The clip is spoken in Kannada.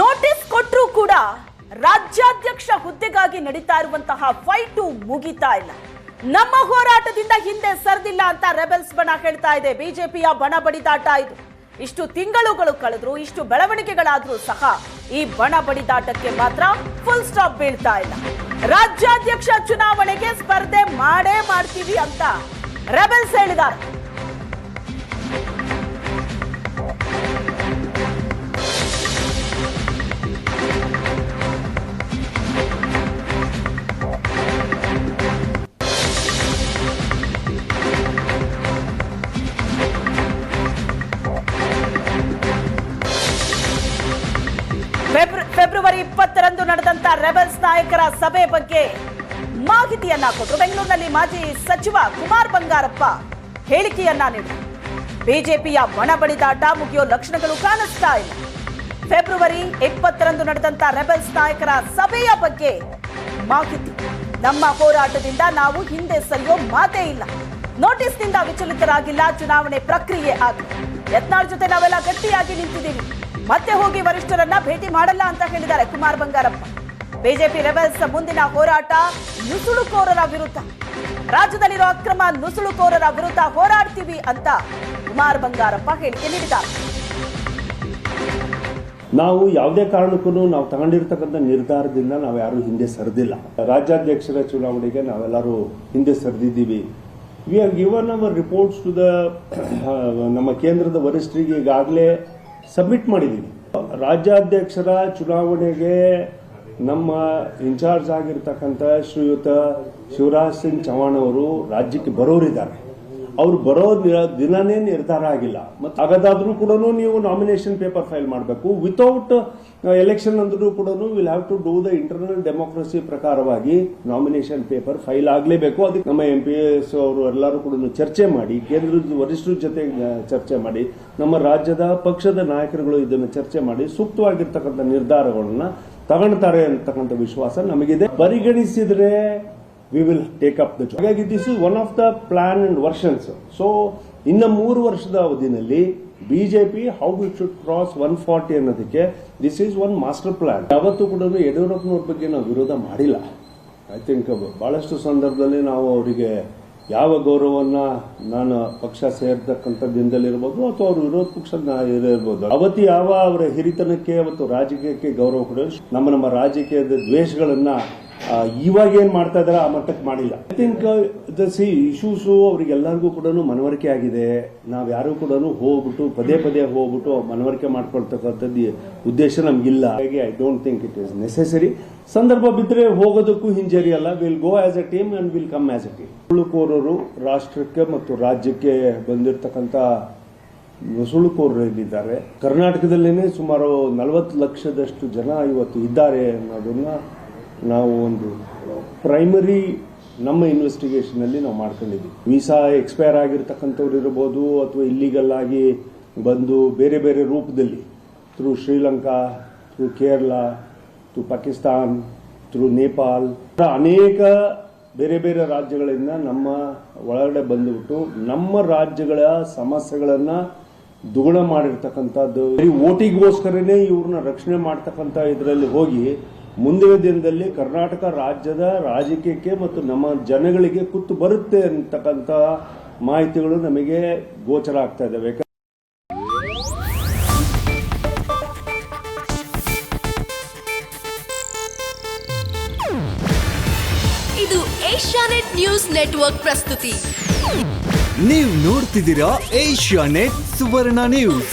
ನೋಟಿಸ್ ಕೊಟ್ಟರೂ ಕೂಡ ರಾಜ್ಯಾಧ್ಯಕ್ಷ ಹುದ್ದೆಗಾಗಿ ನಡೀತಾ ಇರುವಂತಹ ಫೈಟು ಮುಗಿತಾ ಇಲ್ಲ. ನಮ್ಮ ಹೋರಾಟದಿಂದ ಹಿಂದೆ ಸರಿದಿಲ್ಲ ಅಂತ ರೆಬೆಲ್ಸ್ ಬಣ ಹೇಳ್ತಾ ಇದೆ. ಬಿಜೆಪಿಯ ಬಣ ಬಡಿದಾಟ ಇದು. ಇಷ್ಟು ತಿಂಗಳುಗಳು ಕಳೆದ್ರು, ಇಷ್ಟು ಬೆಳವಣಿಗೆಗಳಾದ್ರೂ ಸಹ ಈ ಬಣ ಬಡಿದಾಟಕ್ಕೆ ಮಾತ್ರ ಫುಲ್ ಸ್ಟಾಪ್ ಬೀಳ್ತಾ ಇಲ್ಲ. ರಾಜ್ಯಾಧ್ಯಕ್ಷ ಚುನಾವಣೆಗೆ ಸ್ಪರ್ಧೆ ಮಾಡೇ ಮಾಡ್ತೀವಿ ಅಂತ ರೆಬೆಲ್ಸ್ ಹೇಳಿದ್ದಾರೆ. ಫೆಬ್ರವರಿ ಇಪ್ಪತ್ತರಂದು ನಡೆದಂತ ರೆಬಲ್ಸ್ ನಾಯಕರ ಸಭೆ ಬಗ್ಗೆ ಮಾಹಿತಿಯನ್ನ ಕೊಟ್ಟರು. ಬೆಂಗಳೂರಿನಲ್ಲಿ ಮಾಜಿ ಸಚಿವ ಕುಮಾರ್ ಬಂಗಾರಪ್ಪ ಹೇಳಿಕೆಯನ್ನ ನೀಡಿದರು. ಬಿಜೆಪಿಯ ಒಣ ಬಡಿದಾಟ ಮುಗಿಯೋ ಲಕ್ಷಣಗಳು ಕಾಣಿಸ್ತಾ ಇಲ್ಲ. ಫೆಬ್ರವರಿ ಇಪ್ಪತ್ತರಂದು ನಡೆದಂತ ರೆಬಲ್ಸ್ ನಾಯಕರ ಸಭೆಯ ಬಗ್ಗೆ ಮಾಹಿತಿ. ನಮ್ಮ ಹೋರಾಟದಿಂದ ನಾವು ಹಿಂದೆ ಸರಿಯೋ ಮಾತೇ ಇಲ್ಲ. ನೋಟಿಸ್ನಿಂದ ವಿಚಲಿತರಾಗಿಲ್ಲ, ಚುನಾವಣೆ ಪ್ರಕ್ರಿಯೆ ಆಗಿದೆ. ಯತ್ನಾಳ್ ಜೊತೆ ನಾವೆಲ್ಲ ಗಟ್ಟಿಯಾಗಿ ನಿಂತಿದ್ದೀವಿ. ಮತ್ತೆ ಹೋಗಿ ವರಿಷ್ಠರನ್ನ ಭೇಟಿ ಮಾಡಲ್ಲ ಅಂತ ಹೇಳಿದ್ದಾರೆ ಕುಮಾರ್ ಬಂಗಾರಪ್ಪ. ಬಿಜೆಪಿ ರೆಬಲ್ಸ್ ಮುಂದಿನ ಹೋರಾಟ ನುಸುಳುಕೋರರ ವಿರುದ್ಧ. ರಾಜ್ಯದಲ್ಲಿರೋ ಅಕ್ರಮ ನುಸುಳುಕೋರರ ವಿರುದ್ಧ ಹೋರಾಡ್ತೀವಿ ಅಂತ ಕುಮಾರ್ ಬಂಗಾರಪ್ಪ ಹೇಳಿಕೆ ನೀಡಿದ್ದಾರೆ. ನಾವು ಯಾವುದೇ ಕಾರಣಕ್ಕೂ ನಾವು ತಗೊಂಡಿರ್ತಕ್ಕಂಥ ನಿರ್ಧಾರದಿಂದ ನಾವು ಯಾರು ಹಿಂದೆ ಸರಿದಿಲ್ಲ. ರಾಜ್ಯಾಧ್ಯಕ್ಷರ ಚುನಾವಣೆಗೆ ನಾವೆಲ್ಲರೂ ಹಿಂದೆ ಸರಿದಿದ್ದೀವಿ. We are given our reports to the ನಮ್ಮ ಕೇಂದ್ರದ ವರಿಷ್ಠರಿಗೆ ಈಗಾಗಲೇ ಸಬ್ಮಿಟ್ ಮಾಡಿದ್ದೀವಿ ರಾಜ್ಯಾಧ್ಯಕ್ಷರ ಚುನಾವಣೆಗೆ ನಮ್ಮ ಇನ್ಚಾರ್ಜ್ ಆಗಿರ್ತಕ್ಕಂಥ ಶ್ರೀಯುತ ಶಿವರಾಜ್ ಸಿಂಗ್ ಚೌಹಾಣ್ ಅವರು ರಾಜ್ಯಕ್ಕೆ ಬರೋರಿದ್ದಾರೆ. ಅವ್ರು ಬರೋ ದಿನನೇ ನಿರ್ಧಾರ ಆಗಿಲ್ಲ. ಮತ್ತೆ ಹಾಗಾದ್ರೂ ಕೂಡ ನೀವು ನಾಮಿನೇಷನ್ ಪೇಪರ್ ಫೈಲ್ ಮಾಡಬೇಕು. ವಿತೌಟ್ ಎಲೆಕ್ಷನ್ ಅಂದ್ರೂ ಕೂಡ will have to do the internal democracy ಪ್ರಕಾರವಾಗಿ ನಾಮಿನೇಷನ್ ಪೇಪರ್ ಫೈಲ್ ಆಗಲೇಬೇಕು. ಅದಕ್ಕೆ ನಮ್ಮ ಎಂ ಪಿ ಎಸ್ ಅವರು ಎಲ್ಲರೂ ಕೂಡ ಚರ್ಚೆ ಮಾಡಿ ಕೇಂದ್ರದ ವರಿಷ್ಠರ ಜೊತೆ ಚರ್ಚೆ ಮಾಡಿ, ನಮ್ಮ ರಾಜ್ಯದ ಪಕ್ಷದ ನಾಯಕರುಗಳು ಇದನ್ನು ಚರ್ಚೆ ಮಾಡಿ ಸೂಕ್ತವಾಗಿರ್ತಕ್ಕಂಥ ನಿರ್ಧಾರಗಳನ್ನ ತಗೊಳ್ತಾರೆ ಅಂತಕ್ಕಂಥ ವಿಶ್ವಾಸ ನಮಗಿದೆ. ಪರಿಗಣಿಸಿದ್ರೆ we will take up the ಹಾಗಾಗಿ this is one of the plan and versions so ಇನ್ನು ಮೂರು ವರ್ಷದ ಅವಧಿನಲ್ಲಿ BJP how it should cross one forty ಅನ್ನೋದಕ್ಕೆ this is one master plan ಯಾವತ್ತೂ ಕೂಡ ಯಡಿಯೂರಪ್ಪನವ್ರ ಬಗ್ಗೆ ನಾವು ವಿರೋಧ ಮಾಡಿಲ್ಲ. ಐ ಥಿಂಕ್ ಬಹಳಷ್ಟು ಸಂದರ್ಭದಲ್ಲಿ ನಾವು ಅವರಿಗೆ ಯಾವ ಗೌರವವನ್ನ ನಾನು ಪಕ್ಷ ಸೇರ್ತಕ್ಕಂಥ ದಿನದಲ್ಲಿರ್ಬೋದು ಅಥವಾ ಅವರು ವಿರೋಧ ಪಕ್ಷದ ಇರ್ಬೋದು. ಅವತ್ತು ಯಾವ ಅವರ ಹಿರಿತನಕ್ಕೆ ಮತ್ತು ರಾಜಕೀಯಕ್ಕೆ ಗೌರವ ಕೊಡೋ ನಮ್ಮ ನಮ್ಮ ರಾಜಕೀಯದ ದ್ವೇಷಗಳನ್ನ ಇವಾಗ ಏನ್ ಮಾಡ್ತಾ ಇದಾರೆ, ಆ ಮಟ್ಟಕ್ಕೆ ಮಾಡಿಲ್ಲ. ಐ ಥಿಂಕ್ ಸಿ ಇಶ್ಯೂಸ್ ಅವ್ರಿಗೆಲ್ಲರಿಗೂ ಕೂಡ ಮನವರಿಕೆ ಆಗಿದೆ. ನಾವ್ ಯಾರು ಕೂಡ ಹೋಗ್ಬಿಟ್ಟು, ಪದೇ ಪದೇ ಹೋಗ್ಬಿಟ್ಟು ಮನವರಿಕೆ ಮಾಡ್ಕೊಳ್ತಕ್ಕಂಥದ್ದು ಉದ್ದೇಶ ನಮ್ಗಿಲ್ಲ. ಹಾಗೆ I don't think it is necessary ಸಂದರ್ಭ ಬಿದ್ದರೆ ಹೋಗೋದಕ್ಕೂ ಹಿಂಜರಿಯಲ್ಲ. Will go as a team and will come as a team ಉಳುಕೋರರು ರಾಷ್ಟ್ರಕ್ಕೆ ಮತ್ತು ರಾಜ್ಯಕ್ಕೆ ಬಂದಿರತಕ್ಕಂಥ ನುಸುಳುಕೋರರು ಇಲ್ಲಿದ್ದಾರೆ ಕರ್ನಾಟಕದಲ್ಲೇನೆ ಸುಮಾರು ನಲವತ್ತು ಲಕ್ಷದಷ್ಟು ಜನ ಇವತ್ತು ಇದ್ದಾರೆ ಅನ್ನೋದನ್ನ ನಾವು ಒಂದು ಪ್ರೈಮರಿ ನಮ್ಮ ಇನ್ವೆಸ್ಟಿಗೇಷನ್ ಅಲ್ಲಿ ನಾವು ಮಾಡ್ಕೊಂಡಿದ್ದೀವಿ. ವೀಸಾ ಎಕ್ಸ್ಪೈರ್ ಆಗಿರ್ತಕ್ಕಂಥವ್ರು ಇರ್ಬೋದು ಅಥವಾ ಇಲ್ಲಿಗಲ್ ಆಗಿ ಬಂದು ಬೇರೆ ಬೇರೆ ರೂಪದಲ್ಲಿ through Sri Lanka through Kerala through Pakistan through Nepal ಅನೇಕ ಬೇರೆ ಬೇರೆ ರಾಜ್ಯಗಳಿಂದ ನಮ್ಮ ಒಳಗಡೆ ಬಂದುಬಿಟ್ಟು ನಮ್ಮ ರಾಜ್ಯಗಳ ಸಮಸ್ಯೆಗಳನ್ನ ದುಗುಣ ಮಾಡಿರ್ತಕ್ಕಂಥದ್ದು. ಓಟಿಗೋಸ್ಕರನೇ ಇವ್ರನ್ನ ರಕ್ಷಣೆ ಮಾಡ್ತಕ್ಕಂಥ ಇದರಲ್ಲಿ ಹೋಗಿ ಮುಂದಿನ ದಿನದಲ್ಲಿ ಕರ್ನಾಟಕ ರಾಜ್ಯದ ರಾಜಕೀಯಕ್ಕೆ ಮತ್ತು ನಮ್ಮ ಜನಗಳಿಗೆ ಕುತ್ತು ಬರುತ್ತೆ ಅಂತಕ್ಕಂಥ ಮಾಹಿತಿಗಳು ನಮಗೆ ಗೋಚರ ಆಗ್ತಾ ಇದ್ದಾವೆ. ಇದು ಏಷ್ಯಾನೆಟ್ ನ್ಯೂಸ್ ನೆಟ್ವರ್ಕ್ ಪ್ರಸ್ತುತಿ. ನೀವು ನೋಡ್ತಿದ್ದೀರಾ ಏಷ್ಯಾ ನೆಟ್ ಸುವರ್ಣ ನ್ಯೂಸ್.